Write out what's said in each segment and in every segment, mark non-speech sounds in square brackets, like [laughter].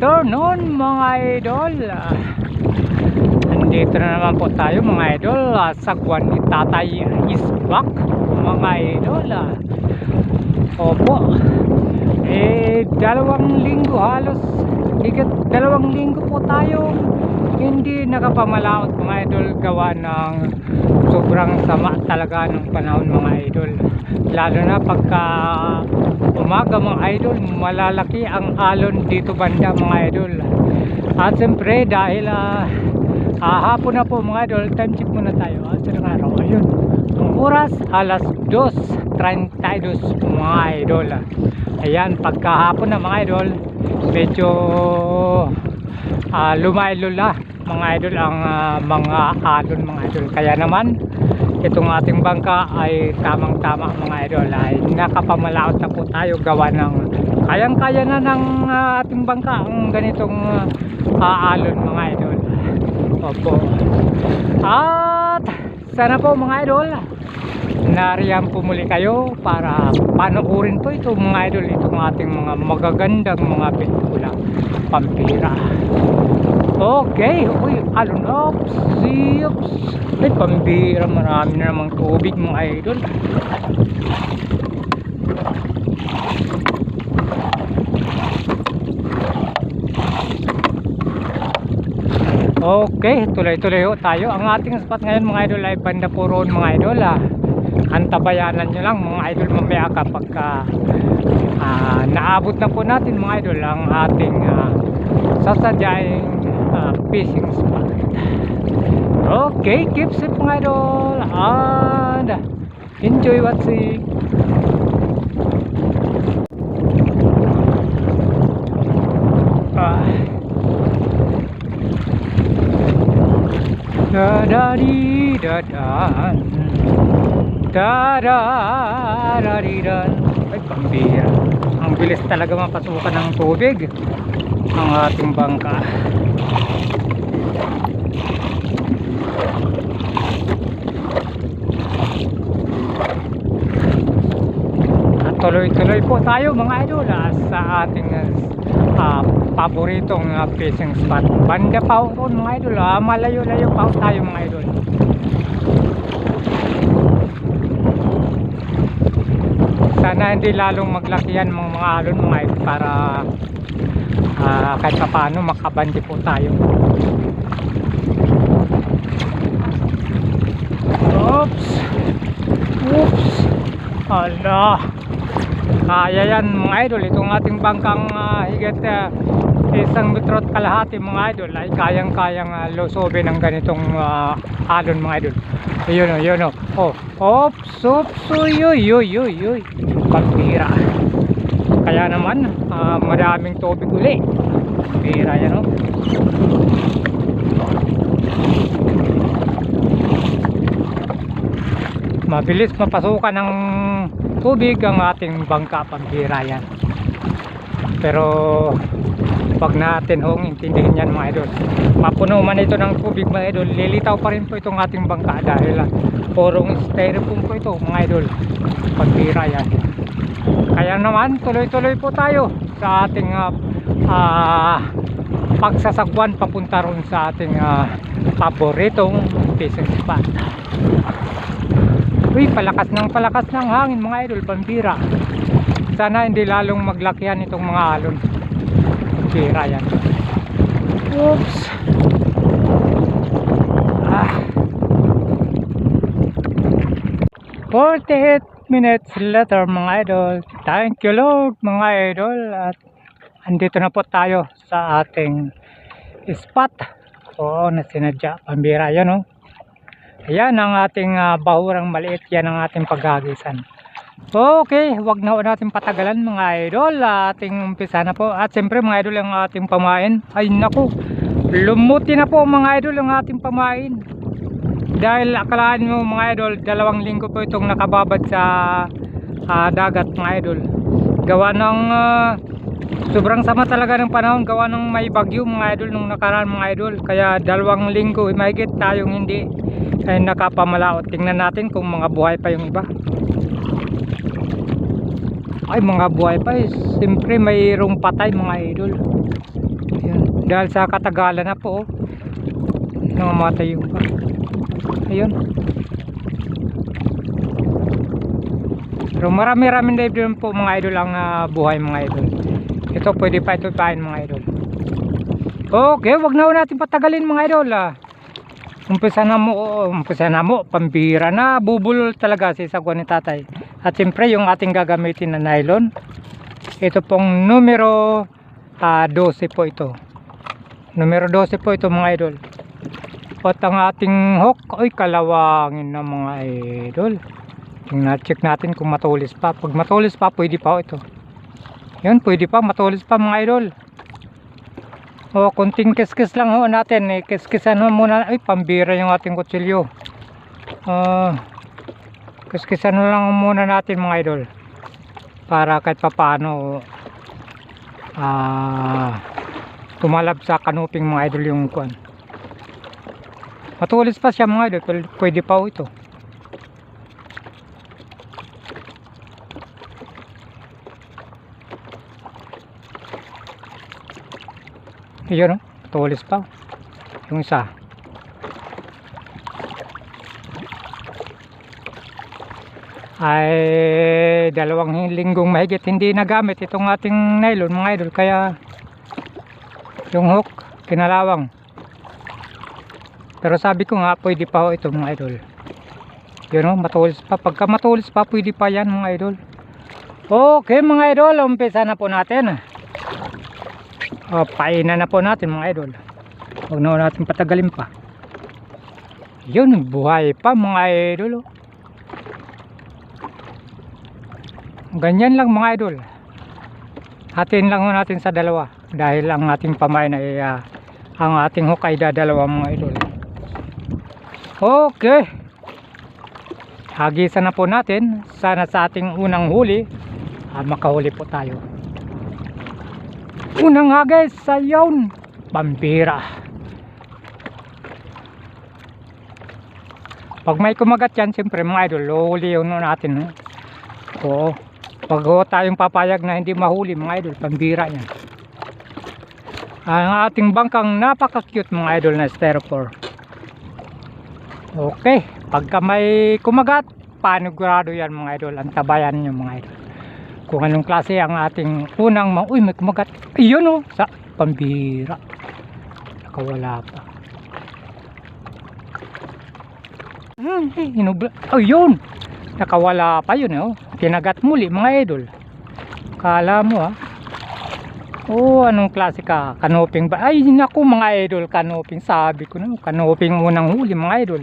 afternoon mga idol Ah, Nandito na naman po tayo mga idol Ah, Sagwan ni Tatay is back mga idol Ah, Opo. Eh dalawang linggo halos Higit dalawang linggo po tayo Hindi nakapamalaot mga idol Gawa ng sobrang sama talaga ng panahon mga idol. Lalo na pagka umaga mga idol malalaki ang alon dito banda mga idol. At siyempre dahil ah, ah, hapon na po mga idol time check muna tayo. At sa araw ayun ang oras alas 2.32 mga idol. Ayan pagkahapon na mga idol medyo ah, lumaylula mga idol ang ah, mga alon mga idol. Kaya naman itong ating bangka ay tamang tama mga idol ay nakapamalaot na po tayo gawa ng kayang kaya na ng ah, ating bangka ang ganitong ah, alon mga idol. Opo. At sana po mga idol nariyan po muli kayo para panoorin po ito mga idol itong ating mga magagandang mga pelikula pampira Okay, uy, alon ops, siyops. Ay, pambira, marami na namang tubig mga idol. Okay, tuloy-tuloy tayo. Ang ating spot ngayon mga idol ay banda po roon mga idol ah. Antabayanan nyo lang mga idol mamaya kapag ah, ah, naabot na po natin mga idol ang ating ah, sasadyaing ah, fishing spot. Okay, keep safe mga idol and enjoy watching. Ah. Da da di da da da da da di da ay pambira ang bilis talaga mapasukan ng tubig ang ating bangka. At tuloy-tuloy po tayo mga idol ah, sa ating ah, paboritong ah, fishing spot. Banda pa ron mga idol ah, malayo-layo pa tayo mga idol sana hindi lalong maglakihan mga mga alon mga idol para ah, kahit pa paano makabandi po tayo. Oops! Oops! Ala! Kaya yan mga idol. Itong ating bangkang ah, higit ah, isang metro at kalahati mga idol ay kayang kayang uh, losobin ng ganitong ah, alon mga idol. Yun o yun o oh oops oops uy uy uy uy uy pagpira kaya naman ah, madaming tubig uli. Pira yan o mabilis mapasukan ng tubig ang ating bangka pampira yan. Pero wag natin hong intindihin yan mga idol. Mapuno man ito ng tubig mga idol lilitaw pa rin po itong ating bangka dahil ah, purong styrofoam po ito mga idol. Pampira yan kaya naman tuloy tuloy po tayo sa ating ah, ah, pagsasagwan papunta ron sa ating ah, paboritong fishing spot Uy, palakas ng palakas ng hangin mga idol, pambira. Sana hindi lalong maglakihan itong mga alon. Pambira yan. Oops. Ah. 48 minutes later mga idol. Thank you Lord mga idol. At andito na po tayo sa ating spot. Oo, na sinadya. Pambira yan oh. Ayan ang ating uh, bahurang maliit. Yan ang ating paghagisan. Okay, wag na natin patagalan mga idol. Ating umpisa na po. At siyempre mga idol ang ating pamain. Ay naku, lumuti na po mga idol ang ating pamain dahil akalaan mo mga idol dalawang linggo po itong nakababad sa ah, dagat mga idol. Gawa ng ah, sobrang sama talaga ng panahon. Gawa ng may bagyo mga idol nung nakaraan mga idol. Kaya dalawang linggo eh, mahigit tayong hindi ay nakapamalaot. Tingnan natin kung mga buhay pa yung iba. Ay mga buhay pa eh. siyempre mayroong patay mga idol. Ayan. dahil sa katagalan na po oh, namamatay yung ayun. Pero marami rami na din po mga idol ang ah, buhay mga idol. Ito pwede pa ito pain mga idol. Okay wag na natin patagalin mga idol ah. umpisa na mo umpisa na mo pambira na bubulol talaga si sagwan ni tatay. At siyempre yung ating gagamitin na nylon. Ito pong numero ah, 12 po ito. Numero 12 po ito mga idol at ang ating hook ay kalawangin na mga idol. Tingnan check natin kung matulis pa. Pag matulis pa pwede pa ito. Yun pwede pa matulis pa mga idol. O kunting kiskis lang ho natin. Eh, kiskisan ho muna. Ay pambira yung ating kutsilyo. Ah, kiskisan ho lang muna natin mga idol. Para kahit papano ah tumalab sa kanuping mga idol yung kuan matulis pa siya mga idol pero pwede pa ito Iyon oh, tulis pa. Yung isa. Ay dalawang linggong mahigit hindi nagamit itong ating nylon mga idol kaya yung hook kinalawang. Pero sabi ko nga pwede pa ho ito mga idol. Yun oh, matulis pa. Pagka matulis pa pwede pa yan mga idol. Okay mga idol, umpisa na po natin. O, painan na po natin mga idol. Huwag na natin patagalin pa. Yun, buhay pa mga idol. oh. Ganyan lang mga idol. Hatiin lang ho natin sa dalawa. Dahil ang ating pamain ay ah, ang ating hook ay dadalawa mga idol. Okay. Hagisan na po natin. Sana sa ating unang huli, ah, makahuli po tayo. Unang hagis sa yawn. Pambira. Pag may kumagat yan, siyempre mga idol, huli yun natin. No? Oo. Pag ho tayong papayag na hindi mahuli mga idol, pambira yan. Ang ating bangkang napaka-cute mga idol na styrofoam. Okay. Pagka may kumagat, panigurado yan mga idol. Ang tabayan nyo mga idol. Kung anong klase ang ating unang mga uy may kumagat. Ayun oh sa pambira. Nakawala pa. Hmm, eh, hinubla ayun! Nakawala pa yun oh. Kinagat muli mga idol. Kala mo ah. Oh anong klase ka? Kanoping ba? Ay naku mga idol kanoping. Sabi ko na kanoping unang huli mga idol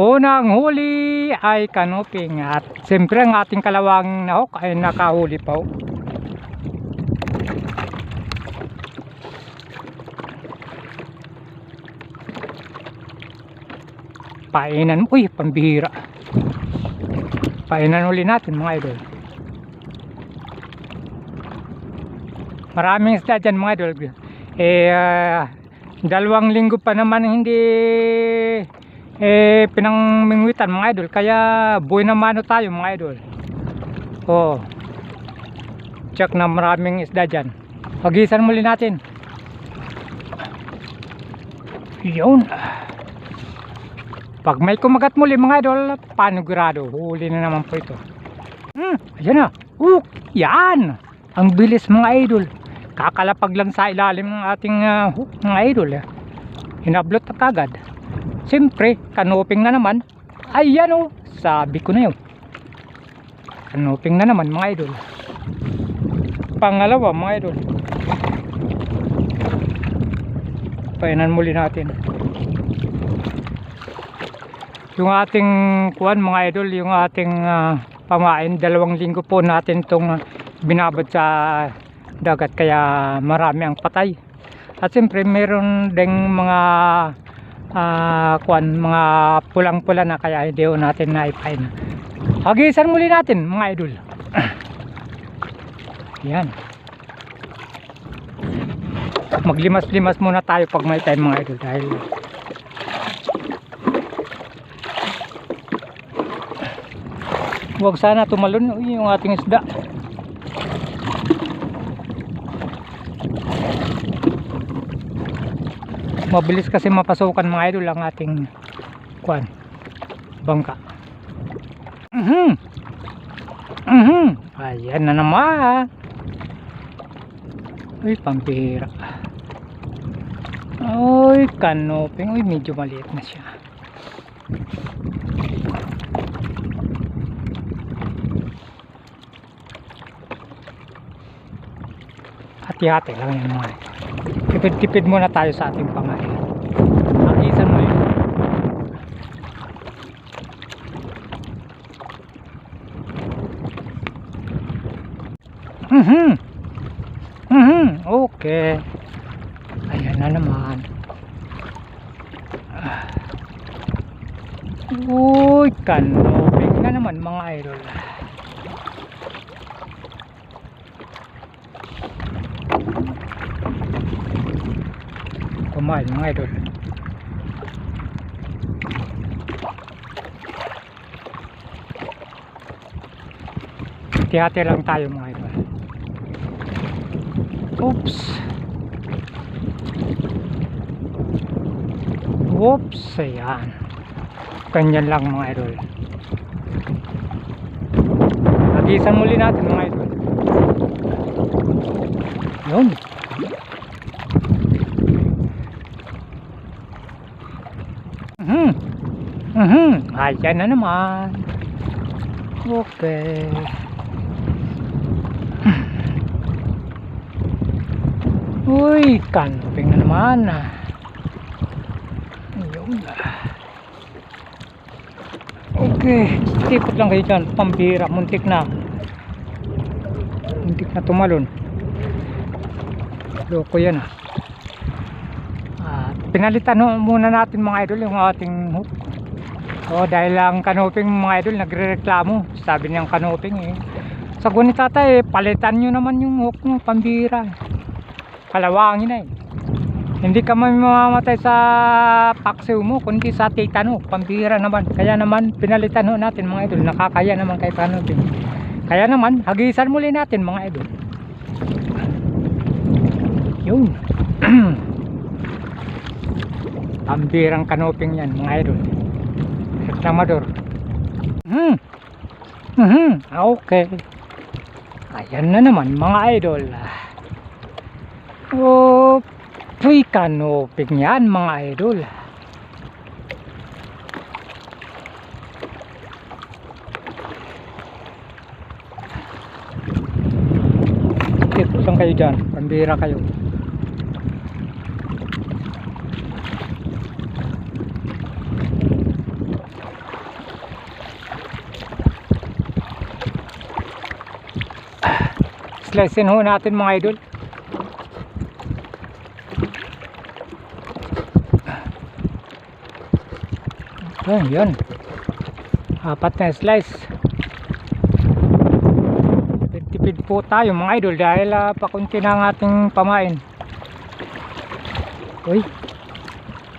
Unang huli ay kanoping at siyempre ang ating kalawang na hook ay nakahuli pa. Painan, uy, pambihira. Painan uli natin mga idol. Maraming isda dyan mga idol. Eh, ah, dalawang linggo pa naman hindi eh pinangmingwitan mga idol. Kaya buhay na mano tayo mga idol. Oh check na maraming isda dyan. Pagisan muli natin. Yun. Pag may kumagat muli mga idol panigurado. Huli na naman po ito. Hmm ayan na. Uh, yan. Ang bilis mga idol. Kakalapag lang sa ilalim ng ating ah, hook mga idol eh. hinablot na kagad Siyempre, kanoping na naman. Ayan o, sabi ko na yun. Kanoping na naman mga idol. Pangalawa mga idol. Painan muli natin. Yung ating kuan mga idol, yung ating ah, pamain, dalawang linggo po natin itong binabad sa dagat kaya marami ang patay. At siyempre meron ding mga ah kuan mga pulang-pula na kaya hindi natin na-fine. Hagisan muli natin mga idol. [clears throat] Yan. Maglimas-limas muna tayo pag may time mga idol dahil Huwag sana tumalon yung ating isda. Mabilis kasi mapasukan mga idol ang ating kuan bangka. Mhm. Mhm. Ayan na naman. Uy, pampira. Uy, kanoping. Uy, medyo maliit na siya. Hati-hati lang yan mga idol. Tipid-tipid muna tayo sa ating pangain. Hagisan mo yun. Mhm. Mhm. Okay. Ayan na naman. Ah. Uy, kanoping na naman mga idol. Kumain mga idol. Hati-hati lang tayo mga idol. Oops. Oops, ayan. Ganyan lang mga idol. Nagisan muli natin mga idol. Yun. Mhm. Mhm. Ayan na naman. Okay. Uy, kanoping na naman. Ayun. Okay, tipot lang kayo dyan. Pambira, muntik na. Muntik na tumalon. Loko yan ah. Ah, pinalitan muna natin mga idol yung ating hook. Oh, dahil ang kanoping mga idol nagrereklamo. Sabi niyang kanoping eh. Sa ni tatay, eh, palitan nyo naman yung hook nyo, pambira. Kalawangin na eh. Hindi ka mamamatay sa paksiw mo, kundi sa titano, pambira naman. Kaya naman, pinalitan ho natin mga idol. Nakakaya naman kay kanoping. Kaya naman, hagisan muli natin mga idol. Yun. [clears throat] Pambirang kanoping yan mga idol. Reklamador. Hmm. Mhm. Okay. Ayan na naman mga idol. Oh, puy kanoping yan mga idol. Tip lang kayo dyan. Pambira kayo. Slicein ho natin mga idol. Ayan, yun. Apat na slice. Tipid po tayo mga idol dahil uh, pakunti na ang ating pamain. Uy.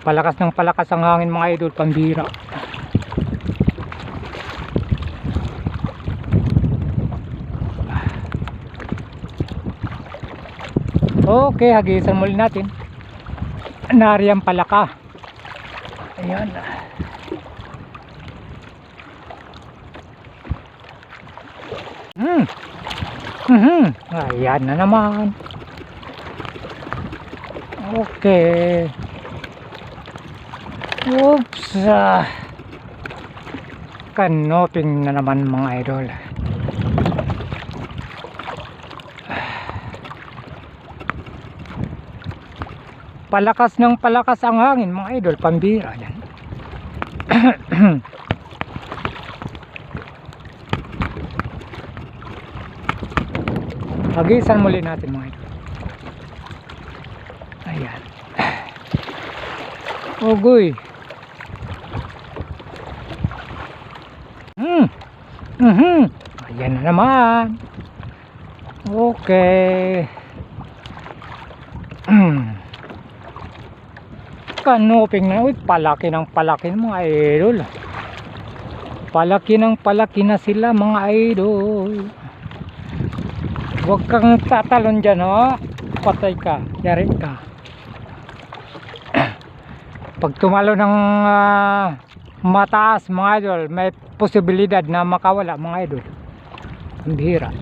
Palakas ng palakas ang hangin mga idol, pambira. Okay, hagisan muli natin. Nariyan pala ka. Ayan. Hmm. Mhm. Ayan na naman. Okay. Oops. ah. Kanoping na naman mga idol. Palakas ng palakas ang hangin mga idol pambira yan [clears throat] hagisan muli natin mga idol ayan [sighs] Ugoy. Hmm. Mhm. Ayan na naman. Okay. Hmm. [clears throat] Kanoping na. Uy, palaki ng palaki ng mga idol. Palaki ng palaki na sila mga idol. Huwag kang tatalon dyan, ha? Patay ka. Yari ka. [clears throat] Pag tumalo ng ah, mataas, mga idol, may posibilidad na makawala, mga idol. Ang bihira.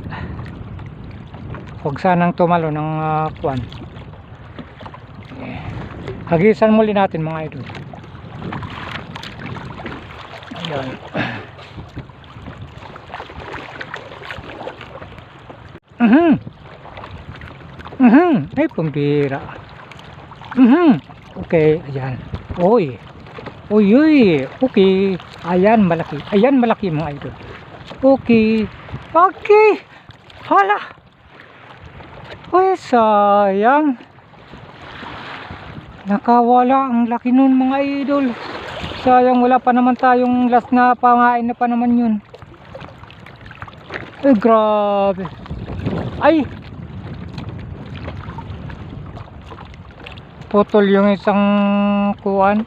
Huwag sanang tumalo ng uh, kwan. Hagisan muli natin, mga idol. Ayan. Mhm. Mhm. Ay, pambira. Mhm. Okay, ayan. Oy. Uy, uy. Okay. Ayan, malaki. Ayan, malaki mga idol. Okay. Okay. Hala. Uy, sayang. Nakawala ang laki nun mga idol. Sayang wala pa naman tayong last na pangain na pa naman yun. Ay, grabe. Ay! Putol yung isang kuwan.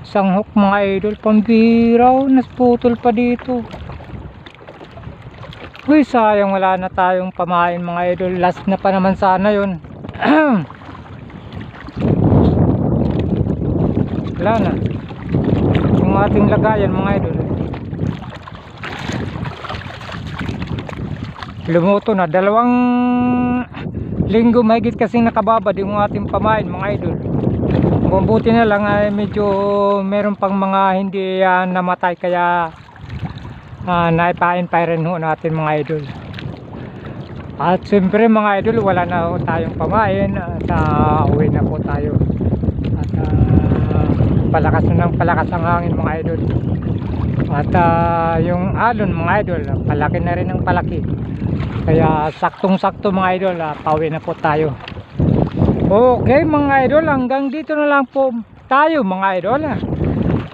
Isang hook mga idol. Pambiraw. Nasputol pa dito. Uy, sayang wala na tayong pamain mga idol. Last na pa naman sana yun. [clears throat] wala na. Yung ating lagayan mga idol. lumuto na. Dalawang linggo mahigit kasing nakababad yung ating pamain mga idol. Mabuti na lang ay medyo meron pang mga hindi ah, namatay. Kaya uh, naipain pa rin ho natin mga idol. At siyempre mga idol wala na ho tayong pamain. At uh, uwi na po tayo palakas na ng palakas ang hangin mga idol. At ah, yung alon mga idol palaki na rin ang palaki. Kaya saktong sakto mga idol ah, pauwi na po tayo. Okay mga idol hanggang dito na lang po tayo mga idol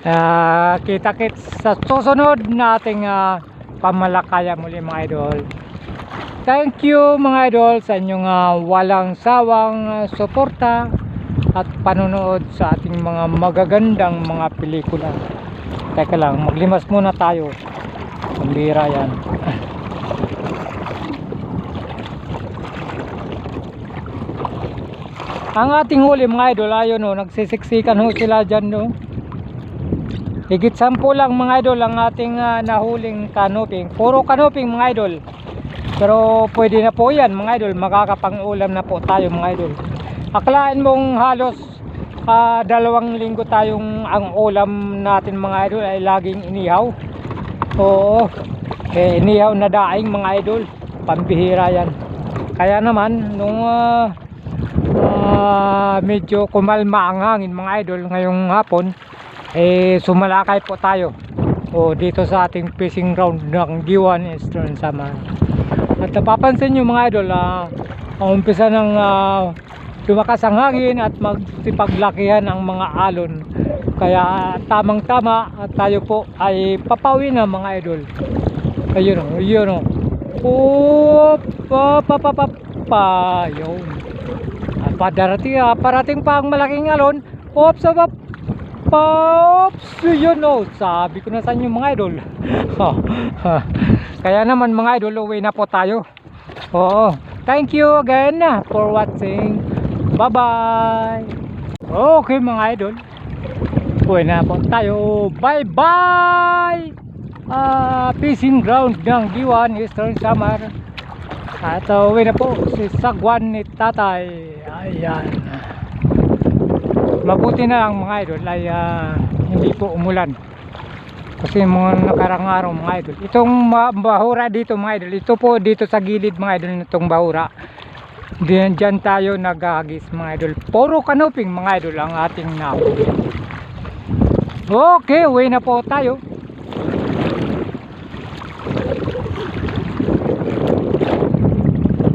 ah, kita kits sa susunod nating ah, pamalakaya muli mga idol. Thank you mga idol sa inyong ah, walang sawang ah, suporta at panonood sa ating mga magagandang mga pelikula. Teka lang maglimas muna tayo. Ang bira yan. [laughs] Ang ating huli mga idol ayun o nagsisiksikan ho sila dyan no. Higit sampu lang mga idol ang ating ah, nahuling canoping puro canoping mga idol. Pero pwede na po yan mga idol. Makakapang-ulam na po tayo mga idol akalain mong halos ah, dalawang linggo tayong ang ulam natin mga idol ay laging inihaw. Oo. Eh, inihaw na daing mga idol. Pambihira yan. Kaya naman nung ah, ah, medyo kumalma ang hangin mga idol ngayong hapon eh sumalakay po tayo. O dito sa ating fishing ground ng Giwan Eastern Samar at napapansin nyo mga idol ah, ang umpisa ng ah, lumakas ang hangin at magsipaglakihan ang mga alon kaya tamang tama at tayo po ay papawi na mga idol ayun o yun o pa pa pa pa pa yun at padarating ah, parating pa ang malaking alon ops ops ops Pops! Yun o, sabi ko na sa inyo mga idol. [laughs] Kaya naman mga idol, uwi na po tayo. Oo. Thank you again ah, for watching. Bye-bye! Okay mga idol. Uwi na po tayo. Bye-bye! Ah, fishing ground ng Giwan, Eastern Samar. At uh, uwi na po si Sagwan ni Tatay. Ayan. Mabuti na lang mga idol ay ah, hindi po umulan. Kasi mga nakarang araw mga idol. Itong bahura dito mga idol. Ito po dito sa gilid mga idol nitong bahura. Diyan dyan tayo nagagis mga idol. Puro kanoping mga idol ang ating nahuli. Okay, uwi na po tayo.